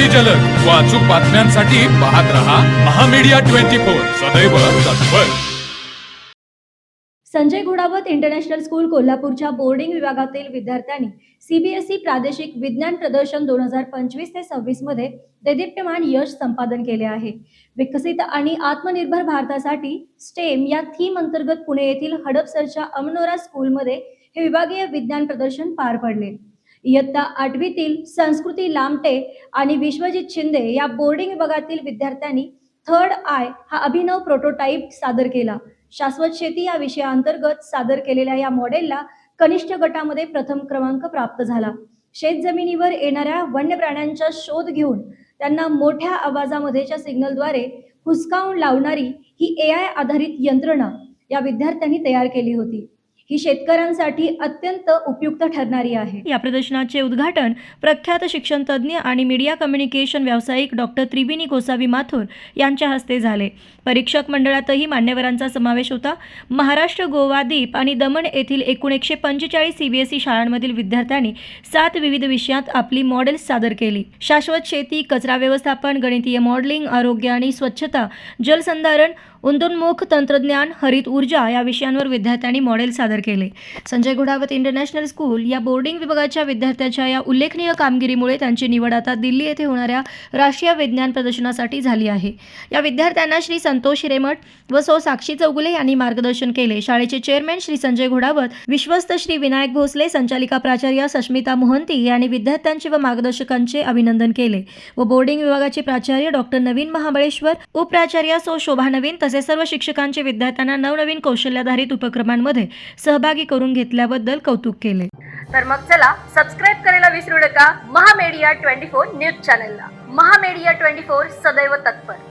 अति जलद. व अचूक बातम्यांसाठी पाहत रहा महामीडिया ट्वेंटी फोर. सदैव तत्पर. संजय घोडावत इंटरनॅशनल स्कूल कोल्हापूरच्या बोर्डिंग विभागातील विद्यार्थ्यांनी सीबीएसई प्रादेशिक विज्ञान प्रदर्शन दोन हजार पंचवीस ते सव्वीसमध्ये दैदिप्यमान यश संपादन केले आहे. विकसित आणि आत्मनिर्भर भारतासाठी स्टेम या थीम अंतर्गत पुणे येथील हडपसरच्या अमनोरा स्कूलमध्ये हे विभागीय विज्ञान प्रदर्शन पार पडले. इयत्ता आठवीतील संस्कृती लामटे आणि विश्वजित शिंदे या बोर्डिंग विभागातील विद्यार्थ्यांनी थर्ड आय हा अभिनव प्रोटोटाईप सादर केला. शाश्वत शेती या विषयाअंतर्गत सादर केलेल्या या मॉडेलला कनिष्ठ गटामध्ये प्रथम क्रमांक प्राप्त झाला. शेत जमिनीवर येणाऱ्या वन्य प्राण्यांचा शोध घेऊन त्यांना मोठ्या आवाजामध्येच्या सिग्नलद्वारे हुसकावून लावणारी ही ए आय आधारित यंत्रणा या विद्यार्थ्यांनी तयार केली होती. ही शेतकऱ्यांसाठी अत्यंत उपयुक्त ठरणारी आहे. या प्रदर्शनाचे उद्घाटन प्रख्यात शिक्षण तज्ज्ञ आणि मीडिया कम्युनिकेशन व्यावसायिक डॉक्टर त्रिवेणी गोसावी माथुर यांच्या हस्ते झाले. परीक्षक मंडळातही मान्यवरांचा समावेश होता. महाराष्ट्र गोवा द्वीप आणि दमण येथील एकूण एकशे पंचेचाळीस सीबीएसई शाळांमधील विद्यार्थ्यांनी सात विविध विषयात आपली मॉडेल्स सादर केली. शाश्वत शेती कचरा व्यवस्थापन गणितीय मॉडेलिंग आरोग्य आणि स्वच्छता जलसंधारण उदोन्मुख तंत्रज्ञान हरित ऊर्जा या विषयांवर विद्यार्थ्यांनी मॉडेल सादर केले. संजय घोडावत इंटरनॅशनल स्कूल या बोर्डिंग विभागाच्या विद्यार्थ्याच्या या उल्लेखनीय कामगिरीमुळे त्यांची निवड आता दिल्ली येथे होणाऱ्या राष्ट्रीय विज्ञान प्रदर्शनासाठी झाली आहे. या विद्यार्थ्यांना श्री संतोष हिरेमठ व सौ साक्षी चौगुले यांनी मार्गदर्शन केले. शाळेचे चेअरमॅन श्री संजय घोडावत विश्वस्त श्री विनायक भोसले संचालिका प्राचार्य सस्मिता मोहंती यांनी विद्यार्थ्यांचे व मार्गदर्शकांचे अभिनंदन केले व बोर्डिंग विभागाचे प्राचार्य डॉक्टर नवीन महाबळेश्वर उपप्राचार्य सौ शोभा नवीन तसेच सर्व शिक्षकांचे विद्यार्थ्यांना नवनवीन कौशल्याधारित उपक्रमांमध्ये सहभागी करून घेतल्याबद्दल कौतुक केले. तर मग चला सबस्क्राईब करायला विसरू नका. महामेडिया ट्वेंटी फोर न्यूज चॅनलला. महामेडिया ट्वेंटी फोर सदैव तत्पर.